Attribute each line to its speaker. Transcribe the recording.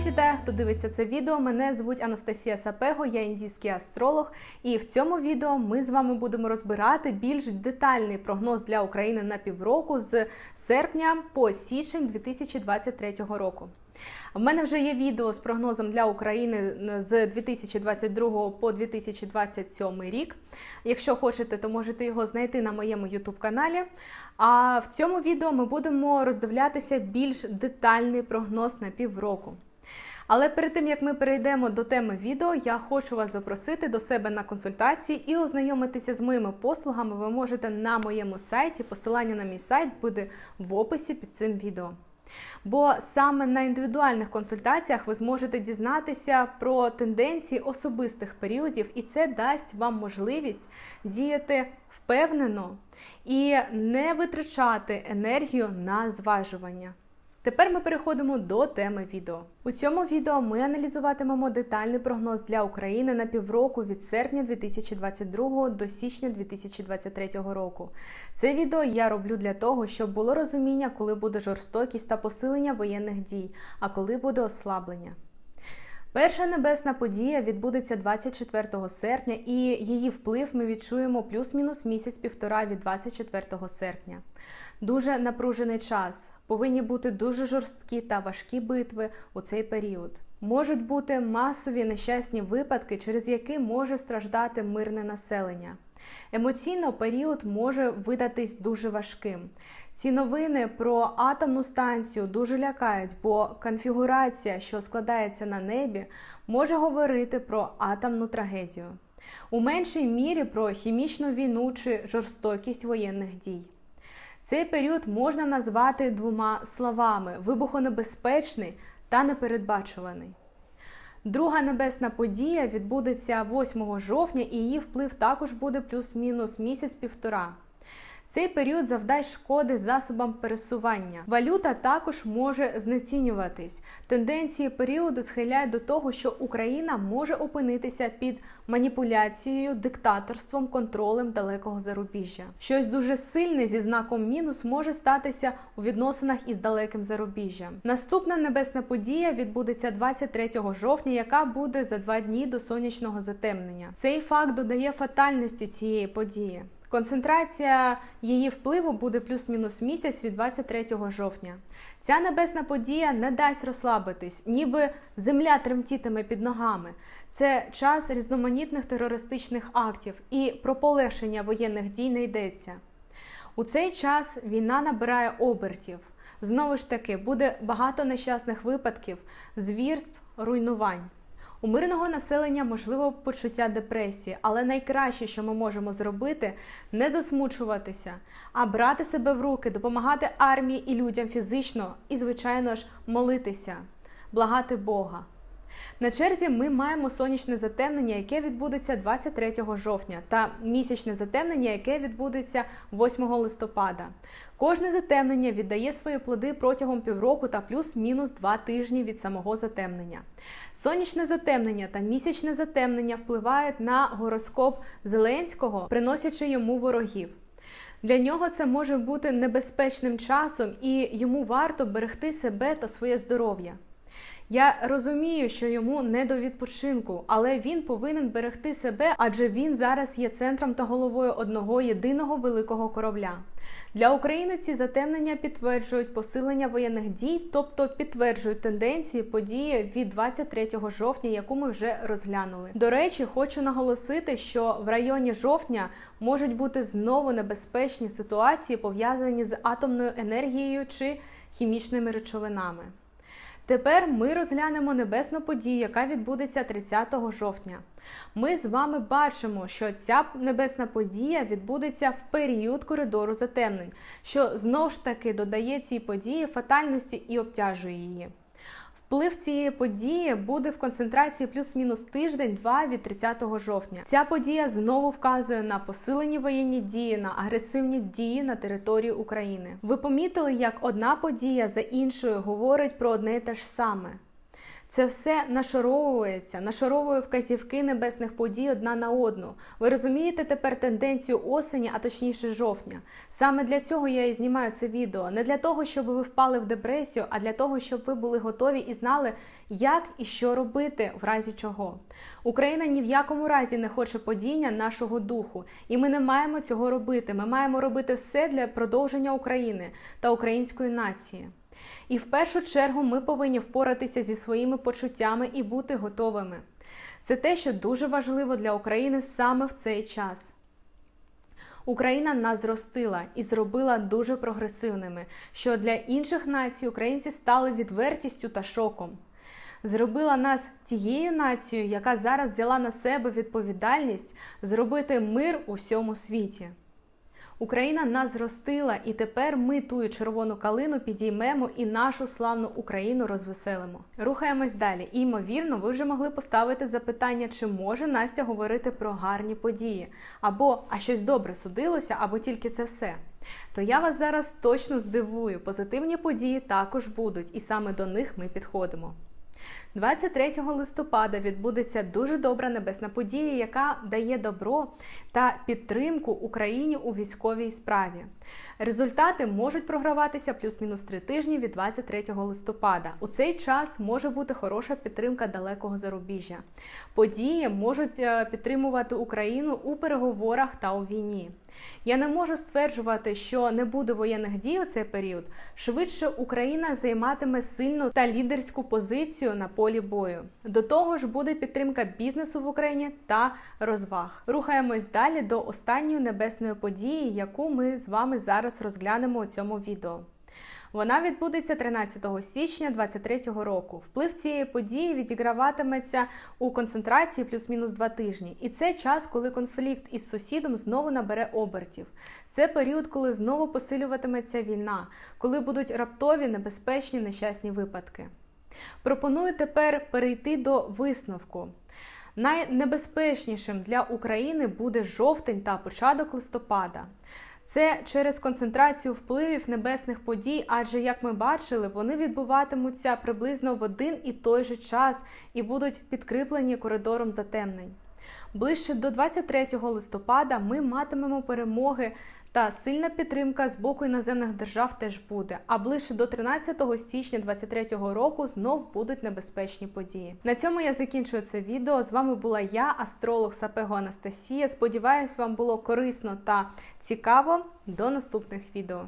Speaker 1: Всіх вітаю, хто дивиться це відео. Мене звуть Анастасія Сапего, я індійський астролог. І в цьому відео ми з вами будемо розбирати більш детальний прогноз для України на півроку з серпня по січень 2023 року. В мене вже є відео з прогнозом для України з 2022 по 2027 рік. Якщо хочете, то можете його знайти на моєму YouTube каналі. А в цьому відео ми будемо роздивлятися більш детальний прогноз на півроку. Але перед тим як ми перейдемо до теми відео, я хочу вас запросити до себе на консультації і ознайомитися з моїми послугами. Ви можете на моєму сайті. Посилання на мій сайт буде в описі під цим відео. Бо саме на індивідуальних консультаціях ви зможете дізнатися про тенденції особистих періодів, і це дасть вам можливість діяти впевнено і не витрачати енергію на зважування. Тепер ми переходимо до теми відео. У цьому відео ми аналізуватимемо детальний прогноз для України на півроку від серпня 2022 до січня 2023 року. Це відео я роблю для того, щоб було розуміння, коли буде жорстокість та посилення воєнних дій, а коли буде ослаблення. Перша небесна подія відбудеться 24 серпня, і її вплив ми відчуємо плюс-мінус місяць-півтора від 24 серпня. Дуже напружений час. Повинні бути дуже жорсткі та важкі битви у цей період. Можуть бути масові нещасні випадки, через які може страждати мирне населення. Емоційно період може видатись дуже важким. Ці новини про атомну станцію дуже лякають, бо конфігурація, що складається на небі, може говорити про атомну трагедію. У меншій мірі про хімічну війну чи жорстокість воєнних дій. Цей період можна назвати двома словами: вибухонебезпечний та непередбачуваний. Друга небесна подія відбудеться 8 жовтня, і її вплив також буде плюс-мінус місяць-півтора. Цей період завдасть шкоди засобам пересування. Валюта також може знецінюватись. Тенденції періоду схиляють до того, що Україна може опинитися під маніпуляцією, диктаторством, контролем далекого зарубіжжя. Щось дуже сильне зі знаком мінус може статися у відносинах із далеким зарубіжжям. Наступна небесна подія відбудеться 23 жовтня, яка буде за два дні до сонячного затемнення. Цей факт додає фатальності цієї події. Концентрація її впливу буде плюс-мінус місяць від 23 жовтня. Ця небесна подія не дасть розслабитись, ніби земля тремтітиме під ногами. Це час різноманітних терористичних актів і про полегшення воєнних дій не йдеться. У цей час війна набирає обертів. Знову ж таки, буде багато нещасних випадків, звірств, руйнувань. У мирного населення можливо почуття депресії, але найкраще, що ми можемо зробити, не засмучуватися, а брати себе в руки, допомагати армії і людям фізично і, звичайно ж, молитися, благати Бога. На черзі ми маємо сонячне затемнення, яке відбудеться 23 жовтня, та місячне затемнення, яке відбудеться 8 листопада. Кожне затемнення віддає свої плоди протягом півроку та плюс-мінус два тижні від самого затемнення. Сонячне затемнення та місячне затемнення впливають на гороскоп Зеленського, приносячи йому ворогів. Для нього це може бути небезпечним часом, і йому варто берегти себе та своє здоров'я. Я розумію, що йому не до відпочинку, але він повинен берегти себе, адже він зараз є центром та головою одного єдиного великого корабля. Для України ці затемнення підтверджують посилення воєнних дій, тобто підтверджують тенденції події від 23 жовтня, яку ми вже розглянули. До речі, хочу наголосити, що в районі жовтня можуть бути знову небезпечні ситуації, пов'язані з атомною енергією чи хімічними речовинами. Тепер ми розглянемо небесну подію, яка відбудеться 30 жовтня. Ми з вами бачимо, що ця небесна подія відбудеться в період коридору затемнень, що знову ж таки додає цій події фатальності і обтяжує її. Вплив цієї події буде в концентрації плюс-мінус тиждень-два від 30 жовтня. Ця подія знову вказує на посилені воєнні дії, на агресивні дії на території України. Ви помітили, як одна подія за іншою говорить про одне і те ж саме. Це все нашаровується, нашаровує вказівки небесних подій одна на одну. Ви розумієте тепер тенденцію осені, а точніше жовтня. Саме для цього я і знімаю це відео. Не для того, щоб ви впали в депресію, а для того, щоб ви були готові і знали, як і що робити, в разі чого. Україна ні в якому разі не хоче падіння нашого духу, і ми не маємо цього робити. Ми маємо робити все для продовження України та української нації. І в першу чергу ми повинні впоратися зі своїми почуттями і бути готовими. Це те, що дуже важливо для України саме в цей час. Україна нас зростила і зробила дуже прогресивними, що для інших націй українці стали відвертістю та шоком. Зробила нас тією нацією, яка зараз взяла на себе відповідальність зробити мир у всьому світі. Україна нас зростила, і тепер ми тую червону калину підіймемо і нашу славну Україну розвеселимо. Рухаємось далі. І ймовірно, ви вже могли поставити запитання, чи може Настя говорити про гарні події, або а щось добре судилося, або тільки це все. То я вас зараз точно здивую. Позитивні події також будуть, і саме до них ми підходимо. 23 листопада відбудеться дуже добра небесна подія, яка дає добро та підтримку Україні у військовій справі. Результати можуть програватися плюс-мінус три тижні від 23 листопада. У цей час може бути хороша підтримка далекого зарубіжжя. Події можуть е, підтримувати Україну у переговорах та у війні. Я не можу стверджувати, що не буде воєнних дій у цей період. Швидше Україна займатиме сильну та лідерську позицію на полі бою. До того ж, буде підтримка бізнесу в Україні та розваг. Рухаємось далі до останньої небесної події, яку ми з вами зараз розглянемо у цьому відео. Вона відбудеться 13 січня 2023 року. Вплив цієї події відіграватиметься у концентрації плюс-мінус два тижні. І це час, коли конфлікт із сусідом знову набере обертів. Це період, коли знову посилюватиметься війна, коли будуть раптові небезпечні нещасні випадки. Пропоную тепер перейти до висновку. Найнебезпечнішим для України буде жовтень та початок листопада. Це через концентрацію впливів небесних подій, адже, як ми бачили, вони відбуватимуться приблизно в один і той же час і будуть підкріплені коридором затемнень. Ближче до 23 листопада ми матимемо перемоги та сильна підтримка з боку іноземних держав теж буде. А ближче до 13 січня 2023 року знов будуть небезпечні події. На цьому я закінчую це відео. З вами була я, астролог Сапего Анастасія. Сподіваюсь, вам було корисно та цікаво. До наступних відео.